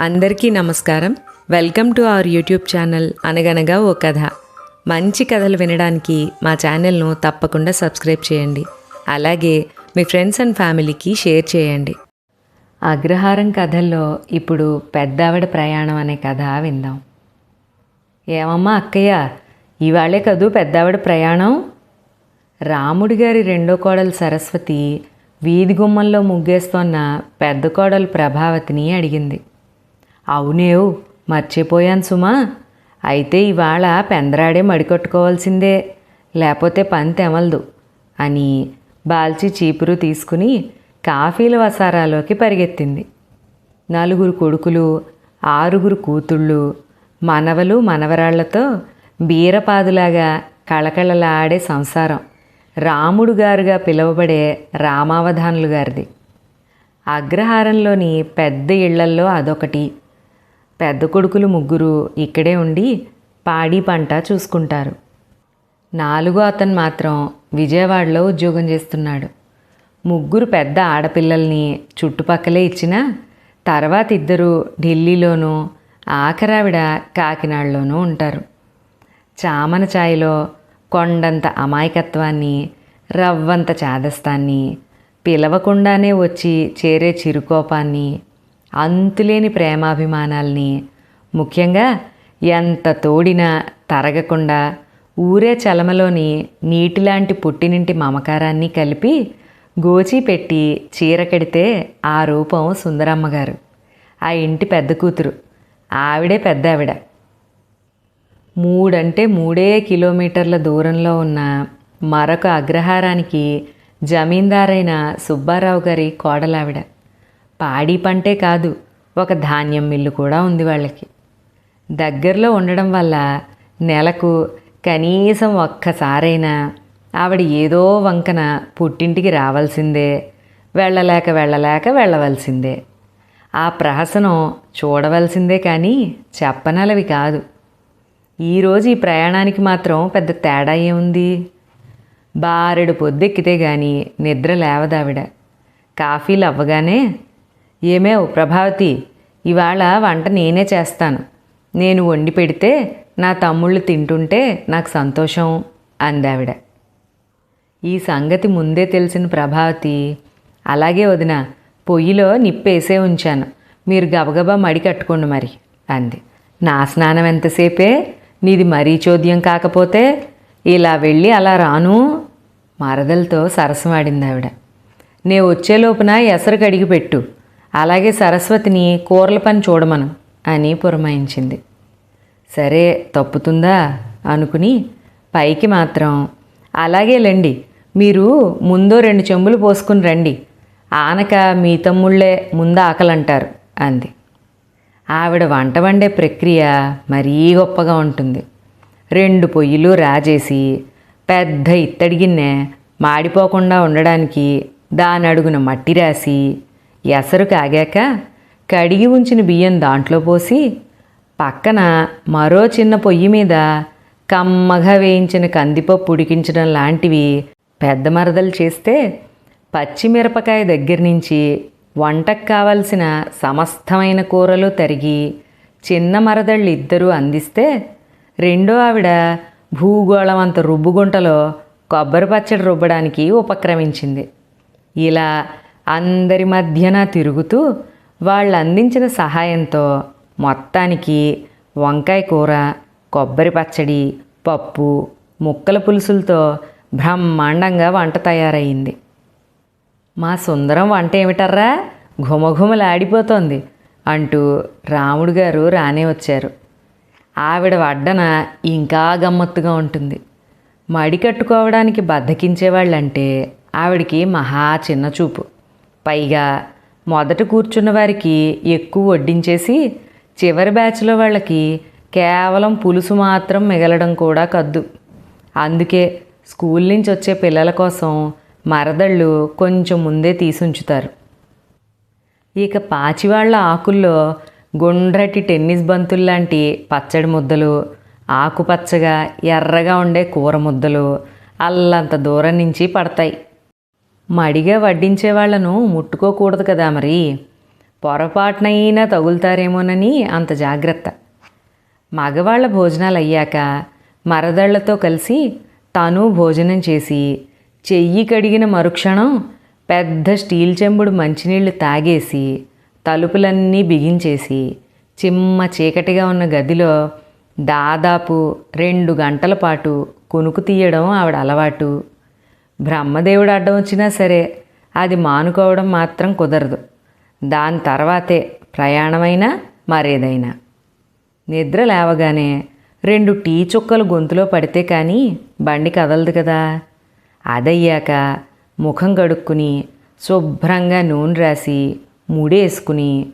అందరికీ నమస్కారం. Welcome to our YouTube channel అనగనగా ఓ కథ. మంచి కథలు వినడానికి మా ఛానల్ను తప్పకుండా సబ్స్క్రైబ్ చేయండి. అలాగే మీ ఫ్రెండ్స్ అండ్ ఫ్యామిలీకి షేర్ చేయండి. అగ్రహారం కథల్లో ఇప్పుడు పెద్దావిడ ప్రయాణం అనే కథ విందాం. ఏమమ్మా అక్కయ్య ఇవాళే కదూ పెద్దావిడ ప్రయాణం? రాముడి గారి రెండో కోడలు సరస్వతి వీధి గుమ్మంలో ముగ్గేస్తోన్న పెద్ద కోడలు ప్రభావతిని అడిగింది. అవునేవు మర్చిపోయాను సుమా. అయితే ఇవాళ పెందరాడే మడికొట్టుకోవాల్సిందే. లేకపోతే పని తెమలదు అని బాల్చి చీపురు తీసుకుని కాఫీల వసారాలోకి పరిగెత్తింది. నలుగురు కొడుకులు ఆరుగురు కూతుళ్ళు మనవలు మనవరాళ్ళతో బీరపాదులాగా కళకళలాడే సంసారం. రాముడు గారుగా పిలువబడే రామావధానులు గారిది. అగ్రహారంలోని పెద్ద ఇళ్ళల్లో అదొకటి. పెద్ద కొడుకులు ముగ్గురు ఇక్కడే ఉండి పాడి పంట చూసుకుంటారు. నాలుగో అతను మాత్రం విజయవాడలో ఉద్యోగం చేస్తున్నాడు. ముగ్గురు పెద్ద ఆడపిల్లల్ని చుట్టుపక్కలే ఇచ్చినా తర్వాత ఇద్దరు ఢిల్లీలోనూ ఆఖరావిడ కాకినాడలోనూ ఉంటారు. చామన ఛాయలో కొండంత అమాయకత్వాన్ని రవ్వంత చాదస్తాన్ని పిలవకుండానే వచ్చి చేరే చిరుకోపాన్ని అంతులేని ప్రేమాభిమానాల్ని. ముఖ్యంగా ఎంత తోడినా తరగకుండా ఊరే చలమలోని నీటిలాంటి పుట్టినింటి మమకారాన్ని కలిపి గోచి పెట్టి చీర కడితే ఆ రూపం సుందరమ్మ గారు ఆ ఇంటి పెద్ద కూతురు. ఆవిడే పెద్ద ఆవిడ మూడంటే మూడే కిలోమీటర్ల దూరంలో ఉన్న మరొక అగ్రహారానికి జమీందారైన సుబ్బారావు గారి కోడలావిడ. పాడి పంటే కాదు ఒక ధాన్యం మిల్లు కూడా ఉంది వాళ్ళకి. దగ్గరలో ఉండడం వల్ల నెలకు కనీసం ఒక్కసారైనా ఆవిడ ఏదో వంకన పుట్టింటికి రావాల్సిందే వెళ్ళలేక వెళ్ళలేక వెళ్ళవలసిందే. ఆ ప్రహసనం చూడవలసిందే కానీ చెప్పనలవి కాదు. ఈరోజు ఈ ప్రయాణానికి మాత్రం పెద్ద తేడా ఏముంది? బారెడు పొద్దెక్కితే గాని నిద్ర లేవదావిడ. కాఫీలు అవ్వగానే ఏమేవ్ ప్రభావతి? ఇవాళ వంట నేనే చేస్తాను. నేను వండి పెడితే నా తమ్ముళ్ళు తింటుంటే నాకు సంతోషం అందావిడ. ఈ సంగతి ముందే తెలిసిన ప్రభావతి అలాగే వదిన పొయ్యిలో నిప్పేసే ఉంచాను. మీరు గబగబా మడి కట్టుకోండి మరి అంది. నా స్నానం ఎంతసేపే? నీది మరీ చోద్యం కాకపోతే? ఇలా వెళ్ళి అలా రాను? మరదలతో సరసమాడింది ఆవిడ నే వచ్చే లోపున ఎసరు కడిగి పెట్టు. అలాగే సరస్వతిని కూరల పని చూడమను అని పురమాయించింది. సరే తప్పుతుందా? అనుకుని పైకి మాత్రం అలాగేలండి మీరు ముందో రెండు చెంబులు పోసుకుని రండి. ఆనక మీ తమ్ముళ్ళే ముందు ఆకలంటారు అంది. ఆవిడ వంట వండే ప్రక్రియ మరీ గొప్పగా ఉంటుంది. రెండు పొయ్యిలు రాజేసి పెద్ద ఇత్తడి గిన్నె మాడిపోకుండా ఉండడానికి దాని అడుగున మట్టి రాసి ఎసరు కాగాక కడిగి ఉంచిన బియ్యం దాంట్లో పోసి పక్కన మరో చిన్న పొయ్యి మీద కమ్మగా వేయించిన కందిపప్పు ఉడికించడం లాంటివి పెద్ద మరదలు చేస్తే పచ్చిమిరపకాయ దగ్గర నుంచి వంటకు కావలసిన సమస్తమైన కూరలు తరిగి చిన్న మరదళ్ళు ఇద్దరూ అందిస్తే రెండో ఆవిడ భూగోళం అంత రుబ్బుగుంటలో కొబ్బరి పచ్చడి రుబ్బడానికి ఉపక్రమించింది. ఇలా అందరి మధ్యన తిరుగుతూ వాళ్ళు అందించిన సహాయంతో మొత్తానికి వంకాయ కూర కొబ్బరి పచ్చడి పప్పు ముక్కల పులుసులతో బ్రహ్మాండంగా వంట తయారయ్యింది మా సుందరం వంట ఏమిటర్రా? ఘుమఘుమలాడిపోతోంది అంటూ రాముడు గారు రానే వచ్చారు. ఆవిడ వడ్డన ఇంకా గమ్మత్తుగా ఉంటుంది. మడి కట్టుకోవడానికి బద్దకించేవాళ్ళంటే ఆవిడికి మహా చిన్న చూపు పైగా మొదట కూర్చున్న వారికి ఎక్కువ వడ్డించేసి చివరి బ్యాచ్లో వాళ్ళకి కేవలం పులుసు మాత్రం మిగలడం కూడా కద్దు. అందుకే స్కూల్ నుంచి వచ్చే పిల్లల కోసం మరదళ్ళు కొంచెం ముందే తీసుంచుతారు. ఇక పాచివాళ్ళ ఆకుల్లో గుండ్రటి టెన్నిస్ బంతుల్లాంటి పచ్చడి ముద్దలు ఆకుపచ్చగా ఎర్రగా ఉండే కూర ముద్దలు అల్లంత దూరం నుంచి పడతాయి. మడిగా వడ్డించే వాళ్ళను ముట్టుకోకూడదు కదా మరి. పొరపాటునైనా తగులుతారేమోనని అంత జాగ్రత్త. మగవాళ్ళ భోజనాలు అయ్యాక మరదళ్ళతో కలిసి తను భోజనం చేసి చెయ్యి కడిగిన మరుక్షణం పెద్ద స్టీల్ చెంబుడు మంచినీళ్ళు తాగేసి తలుపులన్నీ బిగించేసి చిమ్మ చీకటిగా ఉన్న గదిలో దాదాపు రెండు గంటల పాటు కునుకు తీయడం ఆవిడ అలవాటు. బ్రహ్మదేవుడు అడ్డం వచ్చినా సరే అది మానుకోవడం మాత్రం కుదరదు. దాని తర్వాతే ప్రయాణమైనా మరేదైనా. నిద్ర లేవగానే రెండు టీ చుక్కలు గొంతులో పడితే కానీ బండి కదలదు కదా. అదయ్యాక ముఖం కడుక్కుని శుభ్రంగా నూనె రాసి ముడేసుకుని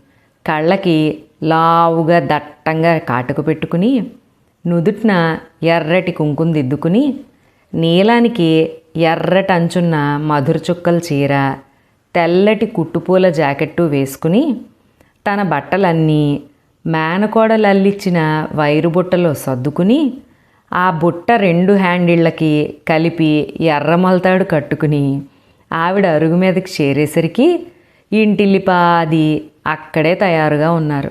కళ్ళకి లావుగా దట్టంగా కాటుకు పెట్టుకుని నుదుటిన ఎర్రటి కుంకుమ దిద్దుకుని నీలానికి ఎర్రటి అంచున్న మధుర చుక్కల చీర తెల్లటి కుట్టుపూల జాకెట్టు వేసుకుని తన బట్టలన్నీ మేనకోడలు అల్లిచ్చిన వైరు బుట్టలో సర్దుకుని ఆ బుట్ట రెండు హ్యాండిళ్ళకి కలిపి ఎర్రమొలతాడు కట్టుకుని ఆవిడ అరుగు మీదకి చేరేసరికి ఇంటిల్లిపాది అక్కడే తయారుగా ఉన్నారు.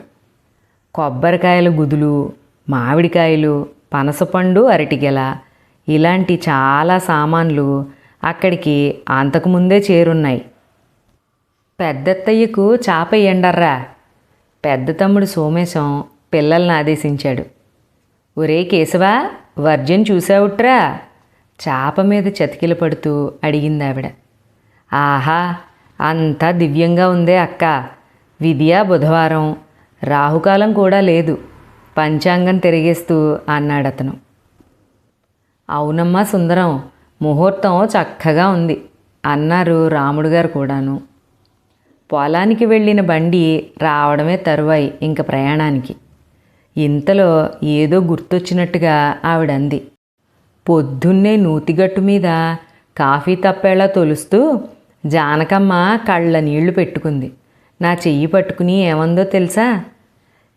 కొబ్బరికాయల గుదులు మామిడికాయలు పనసపండు అరటిగెల ఇలాంటి చాలా సామాన్లు అక్కడికి అంతకుముందే చేరున్నాయి. పెద్దత్తయ్యకు చాప ఎండర్రా పెద్ద తమ్ముడు సోమేశం పిల్లల్ని ఆదేశించాడు. ఒరే కేశవా వర్జన్ చూసావుట్రా? చాప మీద చతికిల పడుతూ అడిగింది ఆవిడ ఆహా అంతా దివ్యంగా ఉందే అక్క. విద్యా బుధవారం రాహుకాలం కూడా లేదు. పంచాంగం తిరిగేస్తూ అన్నాడు అతను అవునమ్మా సుందరం ముహూర్తం చక్కగా ఉంది అన్నారు రాముడు గారు కూడాను. పొలానికి వెళ్ళిన బండి రావడమే తరువాయి ఇంక ప్రయాణానికి. ఇంతలో ఏదో గుర్తొచ్చినట్టుగా ఆవిడంది. పొద్దున్నే నూతిగట్టు మీద కాఫీ తప్పేలా తొలుస్తూ జానకమ్మ కళ్ళ నీళ్ళు పెట్టుకుంది. నా చెయ్యి పట్టుకుని ఏమందో తెలుసా?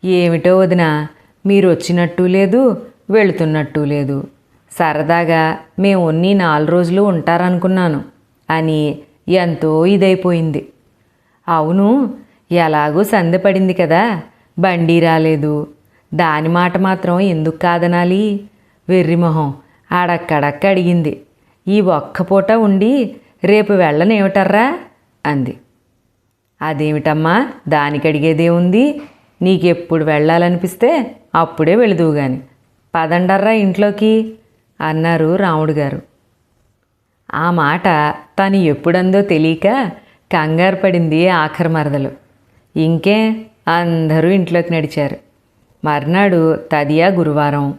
ఏమిటో వదిన మీరు వచ్చినట్టు లేదు వెళుతున్నట్టు లేదు. సరదాగా మేము ఉన్ని నాలుగు రోజులు ఉంటారనుకున్నాను. అని ఎంతో ఇదైపోయింది. అవును ఎలాగూ సందె పడింది కదా. బండి రాలేదు. దాని మాట మాత్రం ఎందుకు కాదనాలి? వెర్రిమొహం ఆడక్కడక్క అడిగింది. ఈ ఒక్క పూట ఉండి రేపు వెళ్ళనేమిటర్రా? అంది. అదేమిటమ్మా దానికి అడిగేదే ఉంది? నీకెప్పుడు వెళ్ళాలనిపిస్తే అప్పుడే వెళుదువు గాని పదండర్రా ఇంట్లోకి. అన్నారు రాముడు గారు. ఆ మాట తను ఎప్పుడందో తెలియక కంగారు పడింది ఆఖరి మరదలు. ఇంకే అందరూ ఇంట్లోకి నడిచారు. మర్నాడు తదియా గురువారం.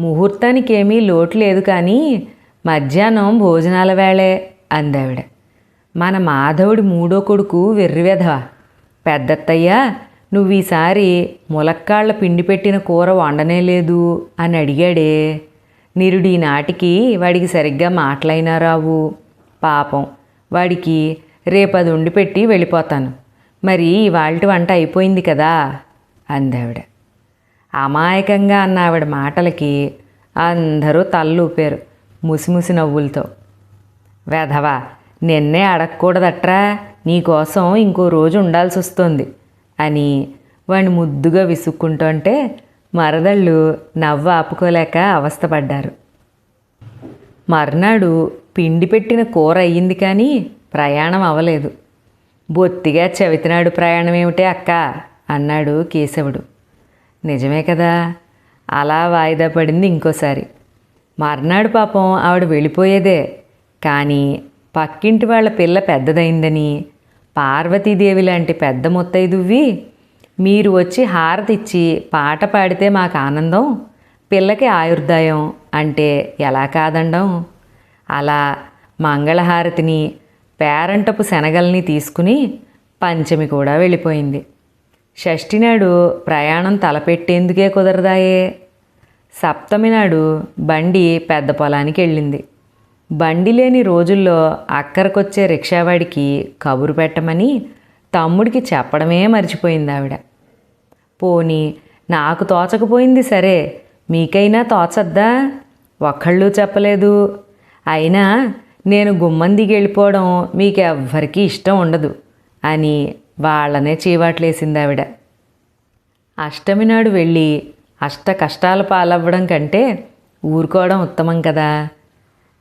ముహూర్తానికి ఏమీ లోటు లేదు కానీ మధ్యాహ్నం భోజనాల వేళే అందావిడ. మన మాధవుడి మూడో కొడుకు వెర్రివెధవా. పెద్దత్తయ్య నువ్వు ఈసారి ములక్కాళ్ళ పిండి పెట్టిన కూర వండనే లేదు అని అడిగాడే. నిరుడి నాటికి వాడికి సరిగ్గా మాటలైనా రావు. పాపం. వాడికి రేపది ఉండి పెట్టి వెళ్ళిపోతాను. మరి ఇవాళ వంట అయిపోయింది కదా? అందావిడ. అమాయకంగా అన్న ఆవిడ మాటలకి అందరూ తల్లూపారు ముసిముసి నవ్వులతో. వెధవా నిన్నే అడగకూడదట్రా. నీకోసం ఇంకో రోజు ఉండాల్సి వస్తుంది అని వాడిని ముద్దుగా విసుక్కుంటుంటే మరదళ్ళు నవ్వు ఆపుకోలేక అవస్థపడ్డారు. మర్నాడు పిండి పెట్టిన కూర అయ్యింది కానీ ప్రయాణం అవ్వలేదు. బొత్తిగా చవితినాడు ప్రయాణం ఏమిటే అక్క? అన్నాడు కేశవుడు. నిజమే కదా అలా వాయిదా పడింది ఇంకోసారి. మర్నాడు పాపం ఆవిడ వెళ్ళిపోయేదే కానీ పక్కింటి వాళ్ళ పిల్ల పెద్దదైందని పార్వతీదేవి లాంటి పెద్ద ముత్తైదువ్వి మీరు వచ్చి హారతిచ్చి పాట పాడితే మాకు ఆనందం. పిల్లకి ఆయుర్దాయం అంటే ఎలా కాదండం? అలా మంగళహారతిని పేరంటపు శనగల్ని తీసుకుని పంచమి కూడా వెళ్ళిపోయింది. షష్ఠి నాడు ప్రయాణం తలపెట్టేందుకే కుదరదాయే. సప్తమి నాడు బండి పెద్ద పొలానికి వెళ్ళింది. బండి లేని రోజుల్లో అక్కరకొచ్చే రిక్షావాడికి కబురు పెట్టమని తమ్ముడికి చెప్పడమే మర్చిపోయింది ఆవిడ. పోని నాకు తోచకపోయింది సరే మీకైనా తోచద్దా? ఒక్కళ్ళు చెప్పలేదు. అయినా నేను గుమ్మం దిగి వెళ్ళిపోవడం మీకు ఎవ్వరికీ ఇష్టం ఉండదు అని వాళ్ళనే చీవాట్లేసింది ఆవిడ. అష్టమి నాడు వెళ్ళి అష్ట కష్టాల పాలవ్వడం కంటే ఊరుకోవడం ఉత్తమం కదా.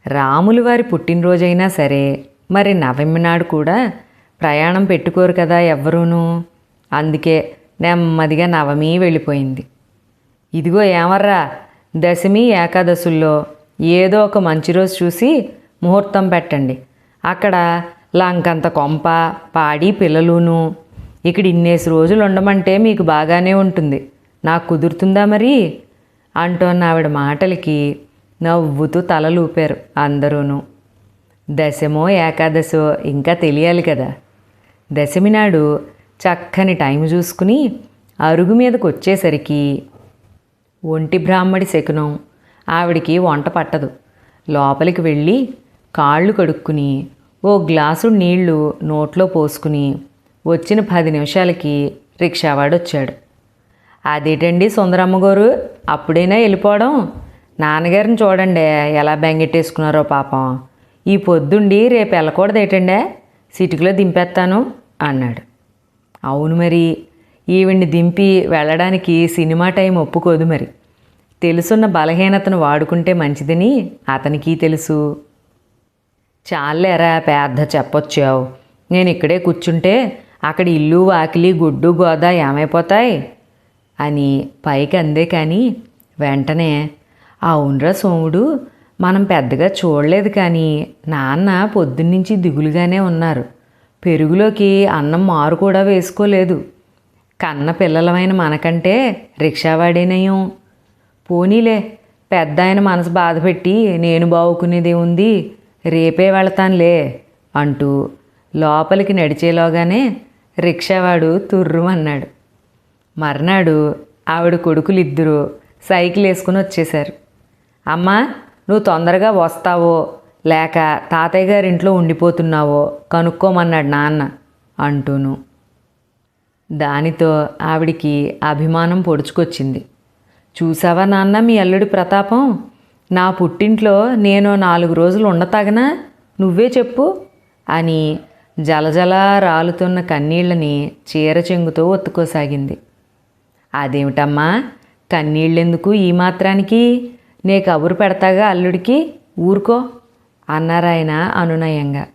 రాములు వారి పుట్టినరోజైనా సరే మరి నవమి నాడు కూడా ప్రయాణం పెట్టుకోరు కదా ఎవ్వరూను. అందుకే నెమ్మదిగా నవమి వెళ్ళిపోయింది. ఇదిగో ఏమర్రా దశమి ఏకాదశుల్లో ఏదో ఒక మంచి రోజు చూసి ముహూర్తం పెట్టండి. అక్కడ లంకంత కొంప పాడి పిల్లలును. ఇక్కడ ఇన్నేసి రోజులు ఉండమంటే మీకు బాగానే ఉంటుంది. నాకు కుదురుతుందా మరి? అంటోన్న ఆవిడ మాటలకి నవ్వుతూ తలలూపారు అందరూను. దశమో ఏకాదశో ఇంకా తెలియాలి కదా. దశమి నాడు చక్కని టైం చూసుకుని అరుగు మీదకు వచ్చేసరికి ఒంటి బ్రాహ్మడి శకునం. ఆవిడికి వంట పట్టదు. లోపలికి వెళ్ళి కాళ్ళు కడుక్కుని ఓ గ్లాసు నీళ్ళు నోట్లో పోసుకుని వచ్చిన పది నిమిషాలకి రిక్షావాడు వచ్చాడు అదేటండి సుందరమ్మ గారు అప్పుడైనా వెళ్ళిపోవడం? నాన్నగారిని చూడండి ఎలా బెంగెట్టేసుకున్నారో పాపం. ఈ పొద్దుండి రేపు వెళ్ళకూడదేటండే? సిటీలో దింపేస్తాను అన్నాడు. అవును మరి ఈవిడ్ని దింపి వెళ్ళడానికి సినిమా టైం ఒప్పుకోదు మరి. తెలుసున్న బలహీనతను వాడుకుంటే మంచిదని అతనికి తెలుసు. చాలేరా పెద్ద చెప్పొచ్చావు. నేను ఇక్కడే కూర్చుంటే అక్కడ ఇల్లు వాకిలి గుడ్డు గోదా ఏమైపోతాయి? అని పైకి అందే కానీ వెంటనే అవునరా సోముడు మనం పెద్దగా చూడలేదు కానీ నాన్న పొద్దున్నుంచి దిగులుగానే ఉన్నారు. పెరుగులోకి అన్నం మారు కూడా వేసుకోలేదు. కన్న పిల్లలమైన మనకంటే రిక్షావాడేనయం పోనీలే పెద్ద ఆయన మనసు బాధపెట్టి నేను బావుకునేదే ఉంది రేపే వెళతానులే అంటూ లోపలికి నడిచేలోగానే రిక్షావాడు తుర్రుమన్నాడు. మర్నాడు ఆవిడ కొడుకులిద్దరూ సైకిల్ వేసుకుని వచ్చేశారు. అమ్మా నువ్వు తొందరగా వస్తావో లేక తాతయ్య గారింట్లో ఉండిపోతున్నావో కనుక్కోమన్నాడు నాన్న అంటూను. దానితో ఆవిడికి అభిమానం పొడుచుకొచ్చింది. చూసావా నాన్న మీ అల్లుడి ప్రతాపం? నా పుట్టింట్లో నేను నాలుగు రోజులు ఉండతాగనా? నువ్వే చెప్పు అని జలజల రాలుతున్న కన్నీళ్ళని చీర చెంగుతో ఒత్తుకోసాగింది. అదేమిటమ్మా? కన్నీళ్ళెందుకు ఈ మాత్రానికి? నే కబురు పెడతాగా అల్లుడికి? ఊరుకో అన్నారాయన అనునయంగా.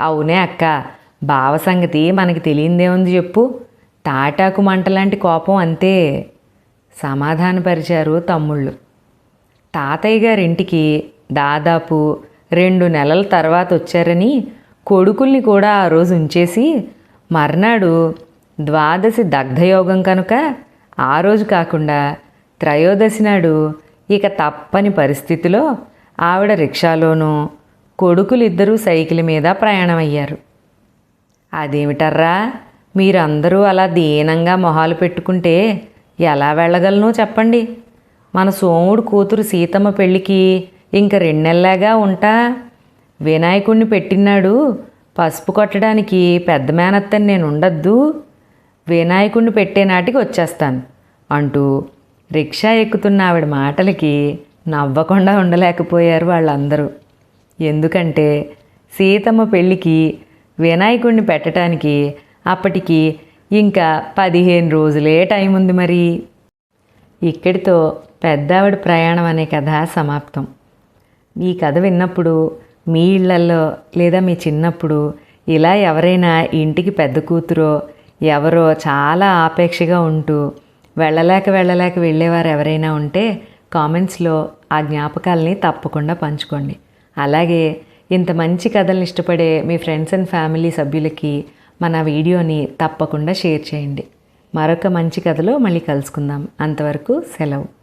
అవునే అక్క బావ సంగతి మనకి తెలియందేముంది చెప్పు. తాటాకు మంటలాంటి కోపం అంతే సమాధానపరిచారు తమ్ముళ్ళు. తాతయ్య గారింటికి దాదాపు రెండు నెలల తర్వాత వచ్చారని కొడుకుల్ని కూడా ఆ రోజు ఉంచేసి మర్నాడు ద్వాదశి దగ్ధయోగం కనుక ఆ రోజు కాకుండా త్రయోదశి నాడు ఇక తప్పని పరిస్థితిలో ఆవిడ రిక్షాలోనూ కొడుకులిద్దరూ సైకిల్ మీద ప్రయాణమయ్యారు. అదేమిటర్రా? మీరందరూ అలా దీనంగా మొహాలు పెట్టుకుంటే ఎలా వెళ్ళగలను చెప్పండి? మన సోముడు కూతురు సీతమ్మ పెళ్ళికి ఇంక రెండెల్లాగా ఉంటా? వినాయకుణ్ణి పెట్టినాడు పసుపు కొట్టడానికి పెద్ద మేనత్తని నేను ఉండద్దు వినాయకుణ్ణి పెట్టే నాటికి వచ్చేస్తాను అంటూ రిక్షా ఎక్కుతున్న ఆవిడ మాటలకి నవ్వకుండా ఉండలేకపోయారు వాళ్ళందరూ. ఎందుకంటే సీతమ్మ పెళ్ళికి వినాయకుడిని పెట్టడానికి అప్పటికి ఇంకా పదిహేను రోజులే టైం ఉంది మరి. ఇక్కడితో పెద్దావిడ ప్రయాణం అనే కథ సమాప్తం. ఈ కథ విన్నప్పుడు మీ ఇళ్ళల్లో లేదా మీ చిన్నప్పుడు ఇలా ఎవరైనా ఇంటికి పెద్ద కూతురో ఎవరో చాలా ఆపేక్షగా ఉంటూ వెళ్ళలేక వెళ్ళలేక వెళ్ళేవారు ఎవరైనా ఉంటే కామెంట్స్లో ఆ జ్ఞాపకాలని తప్పకుండా పంచుకోండి. అలాగే ఇంత మంచి కథలను ఇష్టపడే మీ ఫ్రెండ్స్ అండ్ ఫ్యామిలీ సభ్యులకి మన వీడియోని తప్పకుండా షేర్ చేయండి. మరొక మంచి కథలో మళ్ళీ కలుసుకుందాం. అంతవరకు సెలవు.